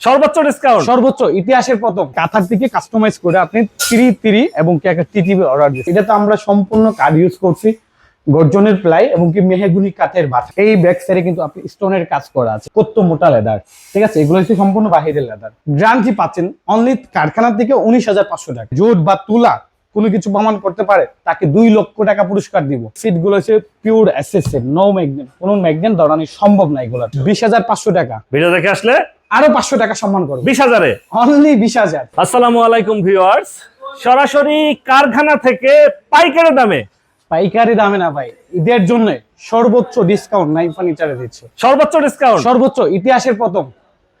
সর্বোচ্চ ডিসকাউন্ট সর্বোচ্চ ইতিহাসের প্রথম। কাঁথার থেকে কাস্টমাইজ করে আপনি তিরি তিরি এবং কি একটা টিটিভি অর্ডার দিচ্ছি এটা তো আমরা সম্পূর্ণ কার্ড ইউজ করছি। গর্জনের প্লাই এবং কি মেহেগুনি কাঠের বাট এই ব্যাক সাইডে কিন্তু আপনি স্টোনের কাজ করা আছে। কত মোটা লেদার ঠিক আছে? এগুলো হচ্ছে সম্পূর্ণ বাহিরের লেদার গ্রান্টি পাচ্ছেন অনলি কারখানা থেকে উনিশ হাজার পাঁচশো টাকা। জোট বা তুলা কোনো কিছু প্রমাণ করতে পারে তাকে দুই লক্ষ টাকা পুরস্কার দিব। সিটগুলো হচ্ছে পিওর অ্যাসেসের নো ম্যাগনেট কোনো ম্যাগনেট দৌড়ানি সম্ভব না এগুলো বিশ হাজার পাঁচশো টাকা। ভিডিও দেখে আসলে আরও পাঁচশো টাকা সম্মান করো বিশ হাজারে? অনলি বিশ হাজার। আসসালামু আলাইকুম ভিউয়ার্স। সরাসরি কারখানা থেকে পাইকারি দামে। পাইকারি দামে না ভাই ঈদের জন্য সর্বোচ্চ ডিসকাউন্ট নাই ফার্নিচারে দিচ্ছে। সর্বোচ্চ ডিসকাউন্ট সর্বোচ্চ ইতিহাসের প্রথম।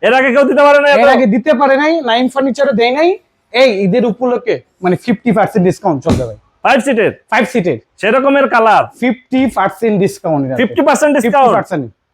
এর আগে কেউ দিতে পারে না এর আগে দিতে পারে নাই নাইম ফার্নিচারে দেয় নাই। এই ঈদের উপলক্ষে মানে ফিফটি পার্সেন্ট ডিসকাউন্ট চলবে ভাই। ফাইভ সিটের ফাইভ সিটের সেরকমের colour fifty percent discount fifty percent discount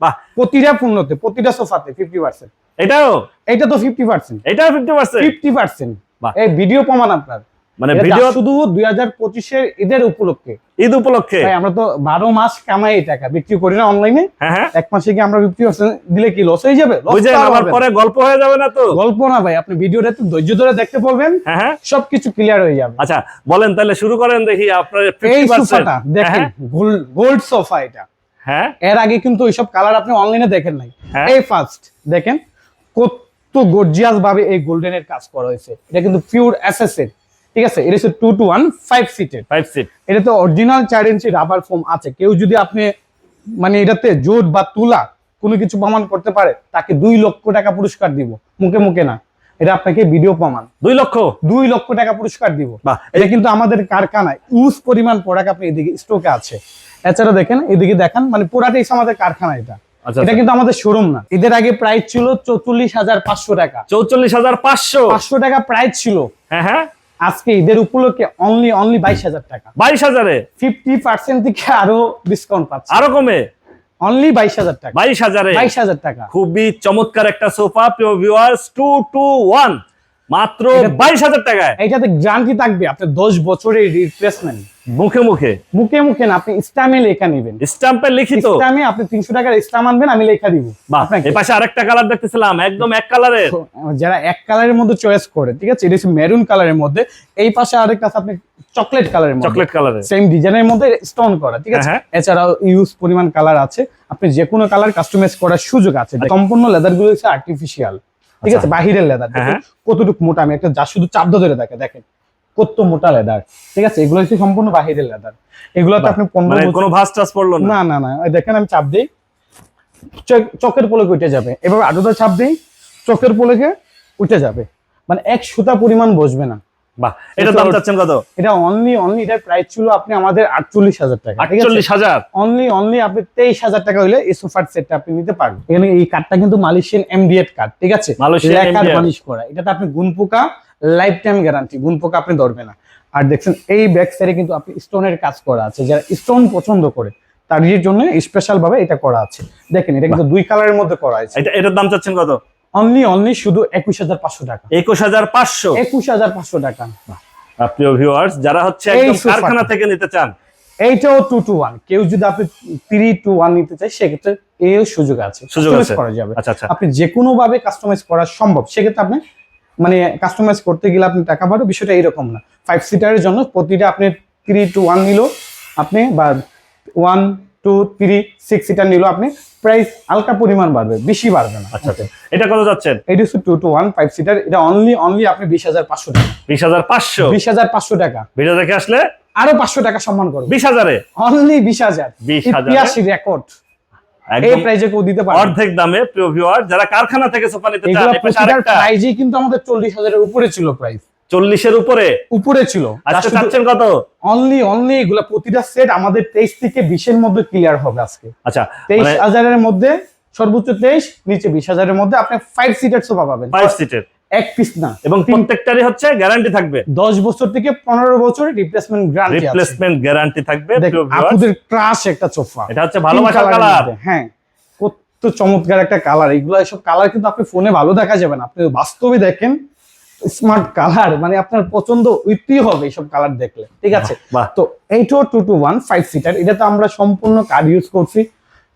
বাহ। প্রতিটা পণ্যতে প্রতিটা সোফাতে ফিফটি পার্সেন্ট এটাও? এইটা তো ফিফটি পার্সেন্ট এটাও ফিফটি পার্সেন্ট ফিফটি পার্সেন্ট বাহ। এই ভিডিও প্রমাণ আপনার। মানে ভিডিও শুধু দুই হাজার পঁচিশের ঈদের উপলক্ষে। ঈদ উপলক্ষে? ভাই আমরা তো বারো মাস কামাই এই টাকা। বিক্রি করি না অনলাইনে হ্যাঁ হ্যাঁ। এক মাসে কি আমরা ফিফটি পার্সেন্ট দিলে কি লস হয়ে যাবে? বুঝেন পরে গল্প হয়ে যাবে না তো? গল্প না ভাই আপনি ভিডিওটা একটু ধৈর্য ধরে দেখতে বলবেন। হ্যাঁ সবকিছু ক্লিয়ার হয়ে যাবে। আচ্ছা বলেন তাহলে শুরু করেন দেখি আপনার 50% সোফাটা দেখেন গোল্ড সোফা এটা। হ্যাঁ। এর আগে কিন্তু ওইসব কালার আপনি অনলাইনে দেখেন নাই। এই ফার্স্ট দেখেন। কত গর্জিয়াস ভাবে এই গোল্ডেনের কাজ করা হয়েছে। এটা কিন্তু পিওর এসএসএর ঠিক আছে? এটা হচ্ছে টু টু ওয়ান ফাইভ সিটের ফাইভ সিট এটা তো অরিজিনাল চার ইঞ্চি রাবার ফোম আছে। কেউ যদি আপনি মানে এটাতে জোট বা তুলা কোনো কিছু প্রমাণ করতে পারে তাকে দুই লক্ষ টাকা পুরস্কার দিব। মুখে মুখে না। এটা আপনাকে ভিডিও প্রমাণ। দুই লক্ষ? দুই লক্ষ টাকা পুরস্কার দিব। এটা কিন্তু আমাদের কারখানায় ইউজ পরিমাণ প্রোডাক্ট আপনি এদিকে স্টকে আছে। এছাড়া দেখেন এদিকে দেখেন মানে পুরাটাই আমাদের কারখানা এটা। এটা কিন্তু আমাদের শোরুম না। এদের আগে প্রাইস ছিল চৌচল্লিশ হাজার পাঁচশো টাকা। চৌচল্লিশ হাজার পাঁচশো? পাঁচশো টাকা প্রাইস ছিল। হ্যাঁ হ্যাঁ। আজকে ঈদের উপলক্ষে অনলি অনলি বাইশ হাজার টাকা। বাইশ হাজারে? ফিফটি পার্সেন্ট থেকে আরও ডিসকাউন্ট পাচ্ছে। আরও কমে? অনলি বাইশ হাজার টাকা। বাইশ হাজারে? বাইশ হাজার টাকা। খুবই চমৎকার একটা সোফা প্রিয় ভিউয়ার্স টু টু ওয়ান মাত্র বাইশ হাজার টাকায়। এইটাতে গ্যারান্টি থাকবে আপনার দশ বছরের রিপ্লেসমেন্ট মুখে মুখে। মুখে মুখে না আপনি ইস্টামে লেখা নেবেন। স্টাম্পে লিখিত। ইস্টামে আপনি তিনশো টাকার ইস্টাম আনবেন আমি লেখা দিব। এই পাশে আরেকটা কালার দেখতেছিলাম একদম এক কালারের যারা এক কালারের মধ্যে চয়েস করে ঠিক আছে? এটা হচ্ছে মেরুন কালারের মধ্যে। এই পাশে আরেকটা আছে আপনি চকলেট কালারের মধ্যে। চকলেট কালারের সেম ডিজাইনের মধ্যে স্টোন করা ঠিক আছে? হ্যাঁ, এছাড়াও ইউজ পরিমাণ কালার আছে। আপনি যে কোনো কালার কাস্টমাইজ করার সুযোগ আছে। সম্পূর্ণ লেদারগুলো হচ্ছে আর্টিফিশিয়াল ঠিক আছে? বাহিরের লেদার আচ্ছা। হ্যাঁ, কতটুকু মোটা আমি একটা যা শুধু চাপ ধরে দেখে দেখেন। কত মোটা লেদার ঠিক আছে? এগুলো হচ্ছে সম্পূর্ণ বাহিরের লেদার এগুলো তো আপনি পনেরো মানে কোনো ভাস টাস পড়ল না? না না দেখেন আমি চাপ দিই। চক- চকের পোলকে উঠে যাবে। এবার আডুটা চাপ দিই চকের পোলকে উঠে যাবে। মানে এক সুতা পরিমাণ বসবে না। বাহ এটা দাম চাচ্ছেন কত? এটা অনলি অনলি এটার প্রাইস ছিল আপনি আমাদের আটচল্লিশ হাজার টাকা আটচল্লিশ হাজার? অনলি অনলি আপনি তেইশ হাজার টাকা হলে এই সোফার সেটটা আপনি নিতে পারবেন। এখানে এই কার্ডটা কিন্তু মালয়েশিয়ান এমডিএড কার্ড ঠিক আছে? লেখার MDF করা। এটাতে আপনি গুণ পোকা লাইফ টাইম গ্যারান্টি গুণ পোকা আপনি ধরবে না। আর দেখছেন এই ব্যাক সাইডে কিন্তু আপনি স্টোনের কাজ করা আছে। যারা স্টোন পছন্দ করে তাদের জন্য স্পেশাল ভাবে এটা করা আছে। দেখেন এটা কিন্তু দুই কালারের মধ্যে করা আছে। এটা এটার দাম চাচ্ছেন কত? অনলি অনলি শুধু একুশ হাজার পাঁচশো টাকা। একুশ হাজার পাঁচশো। একুশ হাজার পাঁচশো টাকা। প্রিয় ভিউয়ার্স যারা হচ্ছে। কারখানা থেকে নিতে চান। এইটাও টু টু ওয়ান কেউ যদি আপনি থ্রি টু ওয়ান নিতে চায় সেক্ষেত্রে এও সুযোগ আছে। সুযোগ আছে। করা যাবে। আচ্ছা আচ্ছা। আপনি যে কোনো ভাবে কাস্টমাইজ করা সম্ভব। সেক্ষেত্রে আপনি মানে কাস্টমাইজ করতে গেলে আপনি টাকা পাবেন। বিষয়টা এরকম না। ফাইভ সিটারের জন্য প্রতিটা আপনি থ্রি টু ওয়ান নিল আপনি বা one two three six seater নিল আপনি প্রাইস হালকা পরিমাণ বাড়বে বেশি বাড়বে না। আচ্ছা আচ্ছা। এটা কত যাচ্ছেন? এটা হচ্ছে two two one five seater এটা অনলি অনলি আপনি বিশ হাজার পাঁচশো টাকা। বিশ হাজার পাঁচশো? বিশ হাজার পাঁচশো টাকা। ভিডিও দেখে আসলে? আরও পাঁচশো টাকা সম্মান করবে। বিশ হাজারে? অনলি বিশ হাজার। 20,000 ইতিহাসী রেকর্ড এই প্রাইজে কেউ দিতে পারবে অর্ধেক দামে প্রিয় ভিউয়ার যারা কারখানা থেকে সোফা নিতে চান প্রাইজই কিন্তু আমাদের চল্লিশ হাজারের উপরে ছিল প্রাইস চল্লিশের উপরে? উপরে ছিল। আজকে চাচ্ছেন কত? অনলি অনলি এগুলা প্রতিটা সেট আমাদের তেইশ থেকে বিশের মধ্যে ক্লিয়ার হবে আজকে। আচ্ছা তেইশ মানে হাজারের মধ্যে সর্বোচ্চ তেইশ নিচে বিশ হাজারের মধ্যে আপনি ফাইভ সিটার সোফা পাবেন। ফাইভ সিটের এক পিস না। এবং প্রত্যেকটারই হচ্ছে গ্যারান্টি থাকবে। দশ বছর থেকে পনেরো বছর রিপ্লেসমেন্ট গ্যারান্টি রিপ্লেসমেন্ট গ্যারান্টি থাকবে আপুদের ক্রাশ একটা সোফা এটা হচ্ছে ভালোবাসার কালার হ্যাঁ। কত চমৎকার একটা কালার এগুলো এসব কালার কিন্তু আপনি ফোনে ভালো দেখা যাবে না। আপনি বাস্তবে দেখেন স্মার্ট কালার মানে আপনার পছন্দ উইথই হবে এইসব কালার দেখলে। ঠিক আছে? তো এইটাও two two one five seater এটা তো আমরা সম্পূর্ণ কাঠ ইউজ করছি।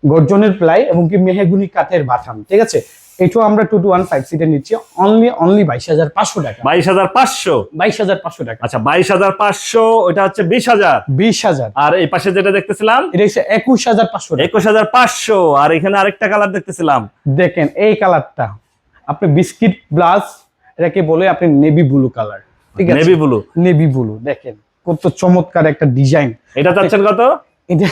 গর্জনের প্লাই এবং কি মেহেগুনি কাঠের বাটাম ঠিক আছে? এটাও আমরা টু টু ওয়ান ফাইভ সিটের নিচ্ছি অনলি অনলি বাইশ হাজার পাঁচশো টাকা। বাইশ হাজার পাঁচশো? বাইশ হাজার পাঁচশো টাকা। আচ্ছা বাইশ হাজার পাঁচশো ওটা হচ্ছে বিশ হাজার। বিশ হাজার। আর এই পাশে যেটা দেখতেছিলাম? এটা হচ্ছে একুশ হাজার পাঁচশো একুশ হাজার পাঁচশো আর এখানে আরেকটা কালার দেখতেছিলাম। দেখেন এই কালারটা। আপনি বিস্কিট ব্লাস এটাকে বলে আপনি নেভি ব্লু কালার ঠিক আছে? নেভি ব্লু নেভি ব্লু দেখেন কত চমৎকার একটা ডিজাইন এটা চাচ্ছেন কত? এটা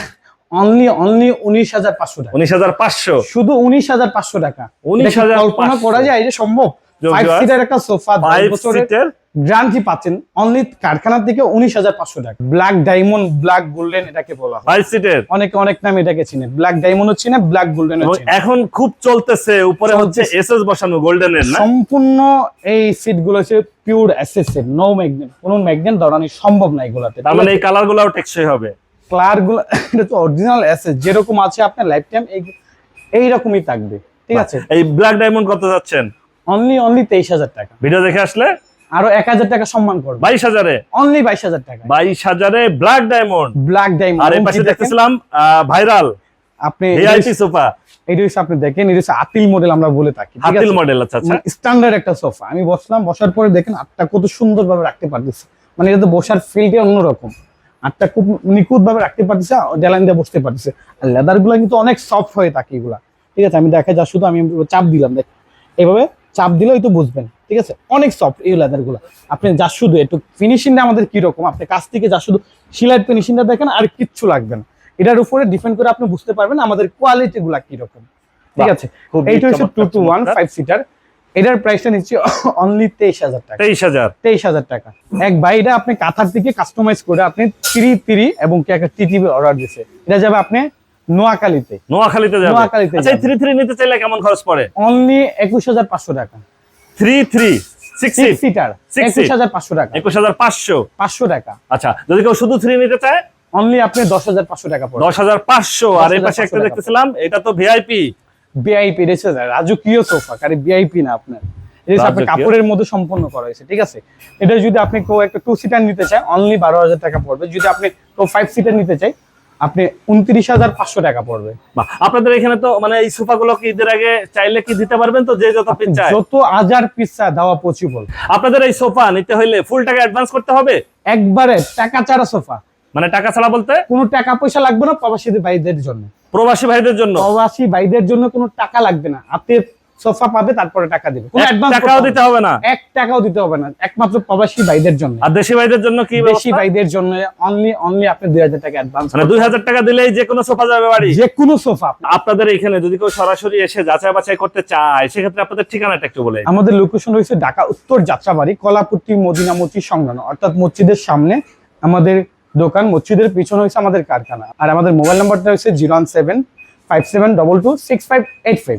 অনলি অনলি উনিশ হাজার পাঁচশো টাকা। উনিশ হাজার পাঁচশো। শুধু উনিশ হাজার পাঁচশো টাকা। 19,500 হাজার কল্পনা করা যায়? এটা সম্ভব? যোগ সিটার একটা সোফা দশ বছরের গ্যারান্টি পাচ্ছেন। অনলি কারখানার থেকে উনিশ হাজার পাঁচশো টাকা। ব্ল্যাক ডায়মন্ড ব্ল্যাক গোল্ডেন এটাকে বলা হয়। ফাইভ সিটের অনেকে অনেক নাম এটাকে চিনে। ব্ল্যাক ডায়মন্ড চিনে ব্ল্যাক গোল্ডেন চিনে। এখন খুব চলতেছে উপরে হচ্ছে এসএস বসানো গোল্ডেনের না? সম্পূর্ণ এই সিটগুলো হচ্ছে পিওর নো ম্যাগনেট কোনো ম্যাগনেট ধরানো সম্ভব না এগুলাতে। তার মানে এই কালার গুলাও টেকসই হবে। ক্লারগুলো এটা তো অরিজিনাল অ্যাসেস যেরকম আছে আপনার লাইফ টাইম এই রকমই থাকবে। ঠিক আছে? এই ব্ল্যাক ডায়মন্ড কত যাচ্ছেন? অনলি অনলি তেইশ হাজার টাকা। ভিডিও দেখে আসলে? আরও এক হাজার টাকা সম্মান করবে। বাইশ হাজারে? অনলি বাইশ হাজার টাকা। বাইশ হাজারে ব্ল্যাক ডায়মন্ড ব্ল্যাক ডায়মন্ড আর এই পাশে দেখতেছিলাম ভাইরাল আপনি ভিআইপি সোফা এটা হচ্ছে আপনি দেখেন এটা হচ্ছে আতিল মডেল আমরা বলে থাকি মডেল আচ্ছা আচ্ছা। স্ট্যান্ডার্ড একটা সোফা আমি বসলাম বসার পরে দেখেন আটটা কত সুন্দর ভাবে রাখতে পারতেছে। মানে এটা তো বসার ফিলটা অন্যরকম। আটটা খুব নিখুঁত ভাবে রাখতে পারতেছে ডেলাইন দিয়ে বসতে পারতেছে। আর লেদারগুলা কিন্তু অনেক সফট হয়ে থাকে এগুলা। ঠিক আছে আমি দেখা যা শুধু আমি চাপ দিলাম দেখ। এইভাবে চাপ দিলে তো বুঝবেন ঠিক আছে? অনেক সফট এই লেদারগুলা। আপনি যা শুধু একটু ফিনিশিংটা আমাদের কীরকম? আপনি কাছ থেকে যা শুধু সিলাইট ফিনিশিংটা দেখেন আর কিচ্ছু লাগবে না। এটার উপরে ডিপেন্ড করে আপনি বুঝতে পারবেন আমাদের কোয়ালিটি গুলা কীরকম। ঠিক আছে? এইটা হচ্ছে two two one. Five seater এটার প্রাইসটা নিচ্ছি অনলি তেইশ হাজার টাকা। তেইশ হাজার। তেইশ হাজার টাকা। এক ভাই এটা আপনি কাঁথার থেকে কাস্টমাইজ করে আপনি থ্রি থ্রি এবং কি একটা টিটিভি অর্ডার দিছে। এটা যাবে আপনি নোয়াখালীতে। নোয়াখালীতে যাবে। নোয়াখালীতে আচ্ছা যাবে। থ্রি থ্রি নিতে চাইলে কেমন খরচ পড়ে? অনলি একুশ হাজার পাঁচশো টাকা। সিটার আচ্ছা যদি কেউ শুধু নিতে চায়? অনলি আপনি আর এই পাশে একটা। দেখতেছিলাম এটা তো ভিআইপি বিআইপি রয়েছে রাজকীয় সোফা কারে বিআইপি না আপনার। কাপড়ের মধ্যে সম্পন্ন করা হয়েছে ঠিক আছে? এটা যদি আপনি কেউ একটা টু সিটার নিতে চায় অনলি বারো হাজার টাকা পড়বে। যদি আপনি কেউ ফাইভ সিটার নিতে চাই আপনি উনত্রিশ হাজার পাঁচশো টাকা পড়বে। আপনাদের এখানে তো মানে এই সোফা গুলো কি ঈদের আগে চাইলে কি দিতে পারবেন তো? যে যত পিস যত হাজার পিস দেওয়া পসিবল আপনাদের এই সোফা নিতে হইলে ফুল টাকা অ্যাডভান্স করতে হবে? একবারে টাকা ছাড়া সোফা। মানে টাকা ছাড়া বলতে? কোনো টাকা পয়সা লাগবে না প্রবাসী ভাইদের জন্য। প্রবাসী ভাইদের জন্য? প্রবাসী ভাইদের জন্য কোনো টাকা লাগবে না। আপনি সোফা পাবে তারপরে টাকা দিবে। কোনো অ্যাডভান্স টাকাও দিতে হবে না। এক টাকাও দিতে হবে না। একমাত্র প্রবাসী ভাইদের জন্য। আর দেশি ভাইদের জন্য কি দেশি ভাইদের জন্য অনলি অনলি আপনি দুই হাজার টাকা অ্যাডভান্স মানে দুই হাজার টাকা দিলেই যে কোনো সোফা যাবে বাড়ি? যে কোনো সোফা। আপনাদের এখানে যদি কেউ সরাসরি এসে যাচাই বাছাই করতে চায় সেক্ষেত্রে আপনাদের ঠিকানাটা একটু বলে আমাদের লোকেশন রয়েছে ঢাকা উত্তর যাত্রাবাড়ি কলাপুট্টি মদিনা মসজিদ সংলগ্ন। অর্থাৎ মসজিদের সামনে আমাদের দোকান মসজিদের পিছনে হয়েছে আমাদের কারখানা। আর আমাদের মোবাইল নাম্বারটা হচ্ছে zero one seven five seven double two six five eight five.